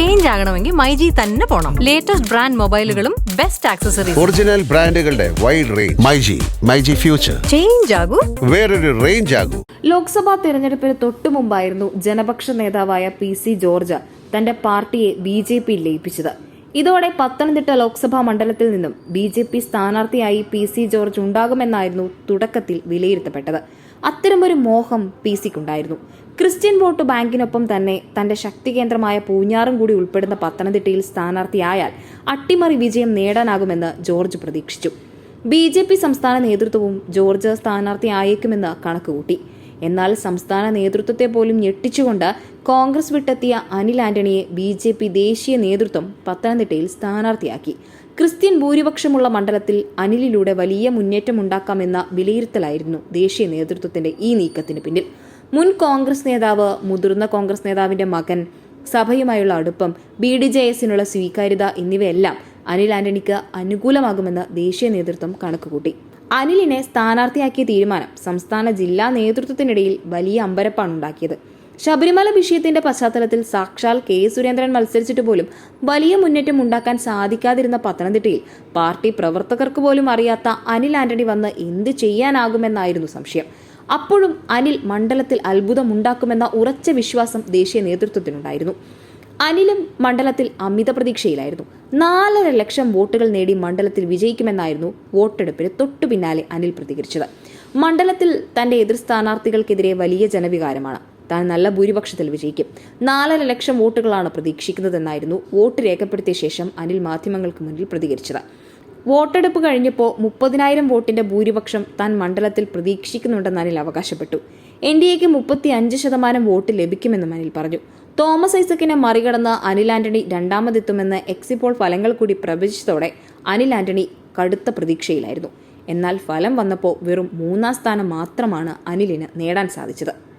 Change ആകണമെങ്കിൽ മൈജി തന്നെ പോണം. ലേറ്റസ്റ്റ് ബ്രാൻഡ് മൊബൈലുകളും ബെസ്റ്റ് ആക്സസറീസ് ഒറിജിനൽ ബ്രാൻഡുകളുടെ wide range myG myG future change ആകൂ. വേറൊരു റേഞ്ച് ആകൂ. ലോക്സഭാ തെരഞ്ഞെടുപ്പിന് തൊട്ടു മുമ്പായിരുന്നു ജനപക്ഷ നേതാവായ പി സി ജോർജ് തന്റെ പാർട്ടിയെ ബി ജെ പി ലയിപ്പിച്ചത്. ഇതോടെ പത്തനംതിട്ട ലോക്സഭാ മണ്ഡലത്തിൽ നിന്നും ബി ജെ പി സ്ഥാനാർത്ഥിയായി പി സി ജോർജ് ഉണ്ടാകുമെന്നായിരുന്നു തുടക്കത്തിൽ വിലയിരുത്തപ്പെട്ടത്. അത്തരമൊരു മോഹം പി സിക്കുണ്ടായിരുന്നു. ക്രിസ്ത്യൻ വോട്ട് ബാങ്കിനൊപ്പം തന്നെ തന്റെ ശക്തി കേന്ദ്രമായ പൂഞ്ഞാറും കൂടി ഉൾപ്പെടുന്ന പത്തനംതിട്ടയിൽ സ്ഥാനാർത്ഥിയായാൽ അട്ടിമറി വിജയം നേടാനാകുമെന്ന് ജോർജ് പ്രതീക്ഷിച്ചു. ബി ജെ പി സംസ്ഥാന നേതൃത്വവും ജോർജ് സ്ഥാനാർത്ഥിയായേക്കുമെന്ന് കണക്കുകൂട്ടി. എന്നാൽ സംസ്ഥാന നേതൃത്വത്തെ പോലും ഞെട്ടിച്ചുകൊണ്ട് കോൺഗ്രസ് വിട്ടെത്തിയ അനിൽ ആന്റണിയെ ബി ജെ പി ദേശീയ നേതൃത്വം പത്തനംതിട്ടയിൽ സ്ഥാനാർത്ഥിയാക്കി. ക്രിസ്ത്യൻ ഭൂരിപക്ഷമുള്ള മണ്ഡലത്തിൽ അനിലിലൂടെ വലിയ മുന്നേറ്റമുണ്ടാക്കാമെന്ന വിലയിരുത്തലായിരുന്നു ദേശീയ നേതൃത്വത്തിന്റെ ഈ നീക്കത്തിന് പിന്നിൽ. മുൻ കോൺഗ്രസ് നേതാവ് മുതിർന്ന കോൺഗ്രസ് നേതാവിന്റെ മകൻ സഭയുമായുള്ള അടുപ്പം ബി ഡി ജെ എസിനുള്ള സ്വീകാര്യത എന്നിവയെല്ലാം അനിൽ ആന്റണിക്ക് അനുകൂലമാകുമെന്ന് ദേശീയ നേതൃത്വം കണക്കുകൂട്ടി. അനിലിനെ സ്ഥാനാർത്ഥിയാക്കിയ തീരുമാനം സംസ്ഥാന ജില്ലാ നേതൃത്വത്തിനിടയിൽ വലിയ അമ്പരപ്പാണ് ഉണ്ടാക്കിയത് ശബരിമല വിഷയത്തിന്റെ പശ്ചാത്തലത്തിൽ സാക്ഷാൽ കെ സുരേന്ദ്രൻ മത്സരിച്ചിട്ട് പോലും വലിയ മുന്നേറ്റം ഉണ്ടാക്കാൻ സാധിക്കാതിരുന്ന പത്തനംതിട്ടയിൽ പാർട്ടി പ്രവർത്തകർക്ക് പോലും അറിയാത്ത അനിൽ ആന്റണി വന്ന് എന്ത് ചെയ്യാനാകുമെന്നായിരുന്നു സംശയം. അപ്പോഴും അനിൽ മണ്ഡലത്തിൽ അത്ഭുതമുണ്ടാക്കുമെന്ന ഉറച്ച വിശ്വാസം ദേശീയ നേതൃത്വത്തിനുണ്ടായിരുന്നു. അനിലും മണ്ഡലത്തിൽ അമിത പ്രതീക്ഷയിലായിരുന്നു. നാലര ലക്ഷം വോട്ടുകൾ നേടി മണ്ഡലത്തിൽ വിജയിക്കുമെന്നായിരുന്നു വോട്ടെടുപ്പിന് തൊട്ടു പിന്നാലെ അനിൽ പ്രതികരിച്ചത്. മണ്ഡലത്തിൽ തന്റെ എതിർ സ്ഥാനാർത്ഥികൾക്കെതിരെ വലിയ ജനവികാരമാണ്. താൻ നല്ല ഭൂരിപക്ഷത്തിൽ വിജയിക്കും. നാലര ലക്ഷം വോട്ടുകളാണ് പ്രതീക്ഷിക്കുന്നതെന്നായിരുന്നു വോട്ട് രേഖപ്പെടുത്തിയ ശേഷം അനിൽ മാധ്യമങ്ങൾക്ക് മുന്നിൽ പ്രതികരിച്ചത്. വോട്ടെടുപ്പ് കഴിഞ്ഞപ്പോൾ മുപ്പതിനായിരം വോട്ടിന്റെ ഭൂരിപക്ഷം താൻ മണ്ഡലത്തിൽ പ്രതീക്ഷിക്കുന്നുണ്ടെന്ന് അനിൽ അവകാശപ്പെട്ടു. എൻ ഡി എക്ക് മുപ്പത്തി അഞ്ച് ശതമാനം വോട്ട് ലഭിക്കുമെന്നും അനിൽ പറഞ്ഞു. തോമസ് ഐസക്കിനെ മറികടന്ന് അനിൽ ആന്റണി രണ്ടാമതെത്തുമെന്ന് എക്സിപ്പോൾ ഫലങ്ങൾ കൂടി പ്രവചിച്ചതോടെ അനിൽ ആന്റണി കടുത്ത പ്രതീക്ഷയിലായിരുന്നു. എന്നാൽ ഫലം വന്നപ്പോൾ വെറും മൂന്നാം സ്ഥാനം മാത്രമാണ് അനിലിന് നേടാൻ സാധിച്ചത്.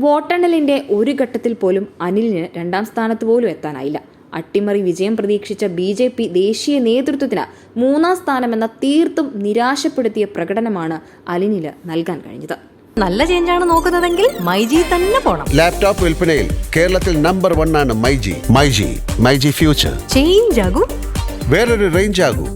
വോട്ടെണ്ണലിന്റെ ഒരു ഘട്ടത്തിൽ പോലും അനിലിന് രണ്ടാം സ്ഥാനത്ത് പോലും എത്താനായില്ല. അട്ടിമറി വിജയം പ്രതീക്ഷിച്ച ബി ജെ പി ദേശീയ നേതൃത്വത്തിന് മൂന്നാം സ്ഥാനമെന്ന തീർത്തും നിരാശപ്പെടുത്തിയ പ്രകടനമാണ് അലിനിൽ നൽകാൻ കഴിഞ്ഞത്. നല്ല ചേഞ്ചാണ് നോക്കുന്നതെങ്കിൽ മൈജി തന്നെ പോണം. ലാപ്ടോപ്പ് വിൽപ്പനയിൽ കേരളത്തിൽ നമ്പർ വൺ ആണ് myG myG myG future. Change ആകും. വേറൊരു റേഞ്ച് ആകൂ.